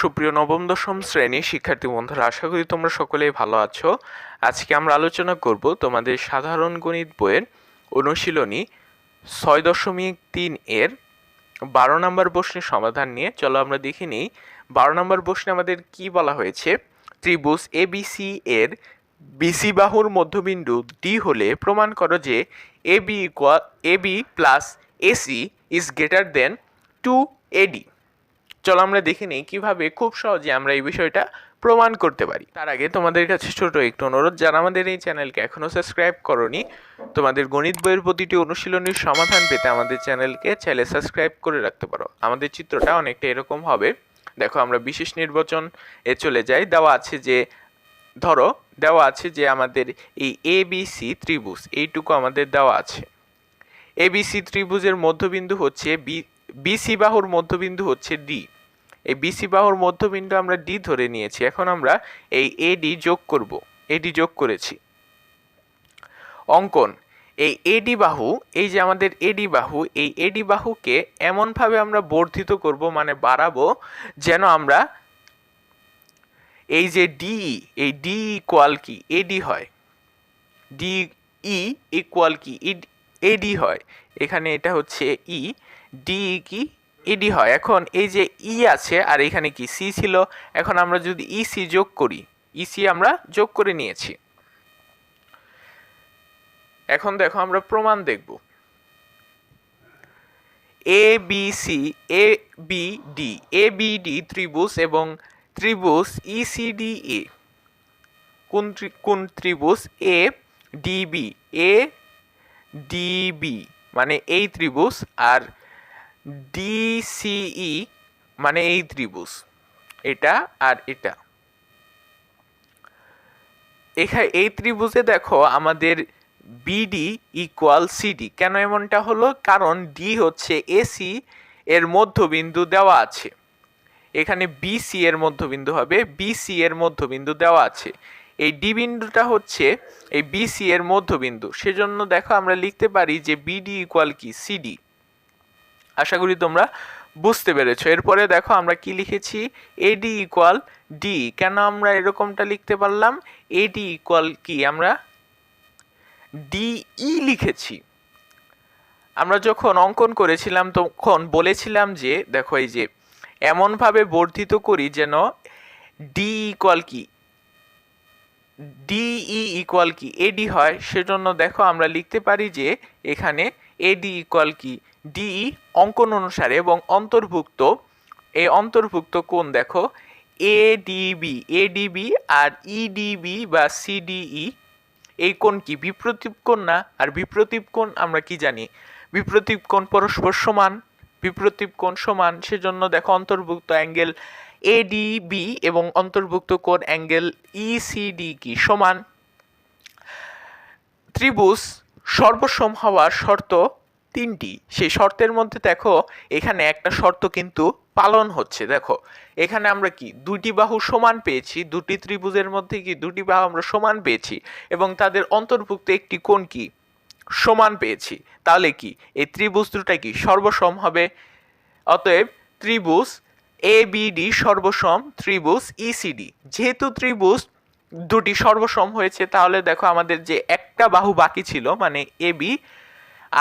সুপ্রিয় নবম, দশম শ্রেণি শিক্ষার্থী বন্ধুরা, আশা করি তোমরা সকলেই ভালো আছো। আজকে আমরা আলোচনা করব তোমাদের সাধারণ গণিত বইয়ের অনুশীলনী ছয় দশমিক তিন এর বারো নম্বর প্রশ্নের সমাধান নিয়ে। চলো আমরা দেখে নিই, বারো নম্বর প্রশ্নে আমাদের কি বলা হয়েছে? ত্রিভুজ এবিসি এর বিসি বাহুর মধ্যবিন্দু ডি হলে প্রমাণ করো যে A B equal A B plus AC is greater than two AD চলো আমরা দেখে নিই কীভাবে খুব সহজে আমরা এই বিষয়টা প্রমাণ করতে পারি। তার আগে তোমাদের কাছে ছোট একটু অনুরোধ, যারা আমাদের এই চ্যানেলকে এখনও সাবস্ক্রাইব করনি, তোমাদের গণিত বইয়ের প্রতিটি অনুশীলনীর সমাধান পেতে আমাদের চ্যানেলকে চাইলে সাবস্ক্রাইব করে রাখতে পারো। আমাদের চিত্রটা অনেকটা এরকম হবে। দেখো আমরা বিশেষ নির্বাচন এ চলে যাই। দেওয়া আছে যে, ধরো, দেওয়া আছে যে আমাদের এই এ বি সি ত্রিভুজ, এইটুকু আমাদের দেওয়া আছে। এ এবিসি ত্রিভুজের মধ্যবিন্দু হচ্ছে বি বিসি বাহুর মধ্যবিন্দু হচ্ছে ডি এই বিসি বাহুর মধ্যবিন্দু আমরা ডি ধরে নিয়েছি। এখন আমরা এই এডি যোগ করব। এডি যোগ করেছি। অঙ্কন, এই এডি বাহু, এই যে আমাদের এডি বাহু, এই এডি বাহুকে এমনভাবে আমরা বর্ধিত করব মানে বাড়াবো, যেন আমরা এই যে ডি এই ডি ইকুয়াল কি? এডি হয়। ডি ই ইকুয়াল কি? এডি হয়। এখানে এটা হচ্ছে ই ডি কি? এডি হয়। এখন এই যে ই আছে আর এখানে কি? সি ছিল। এখন আমরা যদি ই সি যোগ করি ই সি আমরা যোগ করে নিয়েছি। এখন দেখো আমরা প্রমাণ দেখব। A B C A B D A B D ত্রিভুজ এবং ত্রিভুজ ই সি ডি এ কোন কোন ত্রিভুজ? এ ডিবি এ ডিবি মানে এই ত্রিভুজ আর ডিসিই মানে এই ত্রিভুজ। এটা আর এটা। এখানে এই ত্রিভুজে দেখো আমাদের বিডি ইকুয়াল সিডি কেন এমনটা হলো? কারণ ডি হচ্ছে এসি এর মধ্যবিন্দু দেওয়া আছে। এখানে বিসি এর মধ্যবিন্দু হবে বিসি এর মধ্যবিন্দু দেওয়া আছে। এই ডি বিন্দুটা হচ্ছে এই বিসি এর মধ্যবিন্দু। সেজন্য দেখো আমরা লিখতে পারি যে বিডি ইকুয়াল কি? সিডি আশা করি তোমরা বুঝতে পেরেছ। এরপরে দেখো আমরা কি লিখেছি? এডি ইকুয়াল ডি কেন আমরা এরকমটা লিখতে পারলাম? এডি ইকুয়াল কি? আমরা ডিই লিখেছি। আমরা যখন অঙ্কন করেছিলাম, তখন বলেছিলাম যে, দেখো এই যে, এমনভাবে বর্ধিত করি যেন ডি ইকুয়াল কি? ডিই ইকুয়াল কি? এডি হয়। সেজন্য দেখো আমরা লিখতে পারি যে, এখানে এডি ইকুয়াল কি? ডিই অঙ্কন অনুসারে এবং অন্তর্ভুক্ত। এ অন্তর্ভুক্ত কোণ দেখো, এডিবি এডিবি আর ইডিবি বা সিডিই, এই কোণ কি বিপ্রতীপ কোণ না? আর বিপ্রতীপ কোণ আমরা কি জানি? বিপ্রতীপ কোণ পরস্পর সমান, বিপ্রতীপ কোণ সমান, সেজন্য দেখো অন্তর্ভুক্ত অ্যাঙ্গেল এডিবি এবং অন্তর্ভুক্ত কোণ অ্যাঙ্গেল ইসিডি কি? সমান। ত্রিভুজ সর্বসম হওয়ার শর্ত তিনটি। সেই শর্তের মধ্যে দেখো, এখানে একটা শর্ত কিন্তু পালন হচ্ছে। দেখো, এখানে আমরা কি? দুটি বাহু সমান পেয়েছি, দুটি ত্রিভুজের মধ্যে কি দুটি বাহু আমরা সমান পেয়েছি? এবং তাদের অন্তর্ভুক্ত একটি কোণ কি? সমান পেয়েছি। তাহলে কি? এই ত্রিভুজ দুটা কি সর্বসম হবে? অতএব ত্রিভুজ এ বিডি সর্বসম, ত্রিভুজ ইসিডি যেহেতু ত্রিভুজ দুটি সর্বসম হয়েছে, তাহলে দেখো আমাদের যে একটা বাহু বাকি ছিল মানে এ বি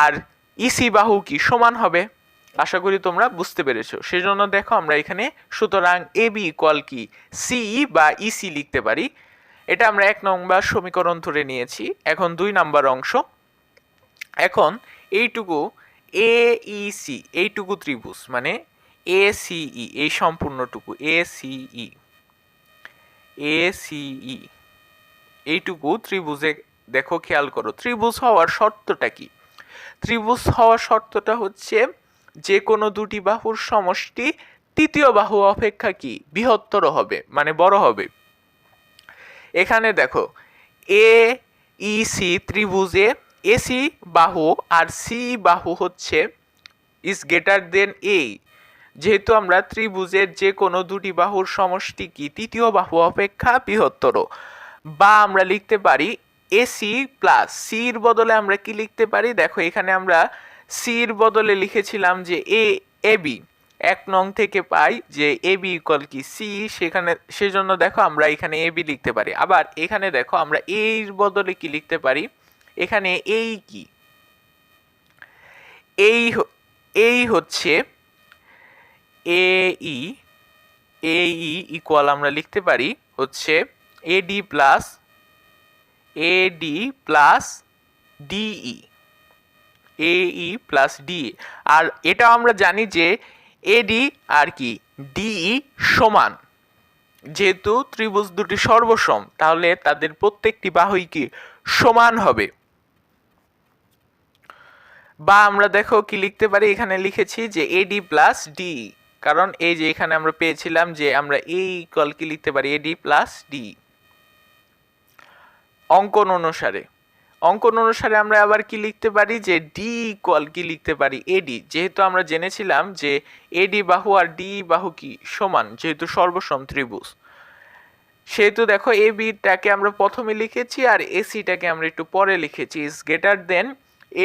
আর ইসি বাহু কি সমান হবে? আশা করি তোমরা বুঝতে পেরেছ। সেজন্য দেখো আমরা এখানে সুতরাং এ বি ইকুয়াল কি? সি বা ইসি লিখতে পারি। এটা আমরা এক নম্বর সমীকরণ ধরে নিয়েছি। এখন দুই নাম্বার অংশ। এখন এইটুকু এ সি, এইটুকু ত্রিভুজ মানে এ সিই এই সম্পূর্ণটুকু, এ সিই এ সিই এইটুকু ত্রিভুজে দেখো, খেয়াল করো, ত্রিভুজ হওয়ার শর্তটা কি? ত্রিভুজ হওয়ার শর্তটা হচ্ছে যে কোনো দুটি বাহুর সমষ্টি তৃতীয় বাহু অপেক্ষা কি? বৃহত্তর হবে মানে বড় হবে। এখানে দেখো এ ই সি ত্রিভুজে এসি বাহু আর সি বাহু হচ্ছে ইজ গ্রেটার দেন এ যেহেতু আমরা ত্রিভুজের যে কোনো দুটি বাহুর সমষ্টি কি? তৃতীয় বাহু অপেক্ষা বৃহত্তর। বা আমরা লিখতে পারি এসি প্লাস সির বদলে আমরা কি লিখতে পারি? দেখো, এখানে আমরা সির বদলে লিখেছিলাম যে এ এ বি এক নং থেকে পাই যে এ বি ইকুয়াল কি? সি সেখানে, সেজন্য দেখো আমরা এখানে এ বি লিখতে পারি। আবার এখানে দেখো আমরা এর বদলে কি লিখতে পারি? এখানে এই কি? এই এই হচ্ছে এ ই এ ই ইকুয়াল আমরা লিখতে পারি হচ্ছে A D plus A D plus DE E plus D আর এটা আমরা জানি যে এডি আর কি? ডিই সমান। যেহেতু ত্রিভুজ দুটি সর্বসম, তাহলে তাদের প্রত্যেকটি বাহুই কি সমান হবে? বা আমরা দেখো কি লিখতে পারি? এখানে লিখেছি যে এডি প্লাস ডি কারণ এই যে এখানে আমরা পেয়েছিলাম যে আমরা এই ইকুয়াল কি লিখতে পারি? এডি প্লাস ডি অঙ্কন অনুসারে। অঙ্কন অনুসারে আমরা আবার কি লিখতে পারি? যে ডি ইকুয়াল কি লিখতে পারি? এডি যেহেতু আমরা জেনেছিলাম যে এডি বাহু আর ডি বাহু কি? সমান, যেহেতু সর্বসম ত্রিভুজ। সেহেতু দেখো এ বিটাকে আমরা প্রথমে লিখেছি আর এসিটাকে আমরা একটু পরে লিখেছি। ইজ গ্রেটার দেন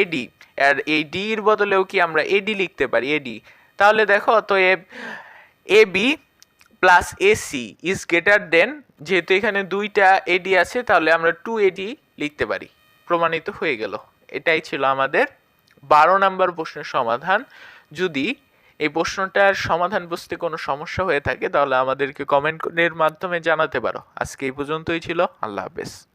এডি আর এই ডি এর বদলেও কি আমরা এডি লিখতে পারি? এডি তাহলে দেখো তো A B plus AC is greater than যেহেতু এখানে দুইটা এডি আছে, তাহলে আমরা টু এডি লিখতে পারি। প্রমাণিত হয়ে গেল। এটাই ছিল আমাদের বারো নম্বর প্রশ্নের সমাধান। যদি এই প্রশ্নটার সমাধান বুঝতে কোনো সমস্যা হয়ে থাকে, তাহলে আমাদেরকে কমেন্টের মাধ্যমে জানাতে পারো। আজকে এই পর্যন্তই ছিল। আল্লাহ হাফেজ।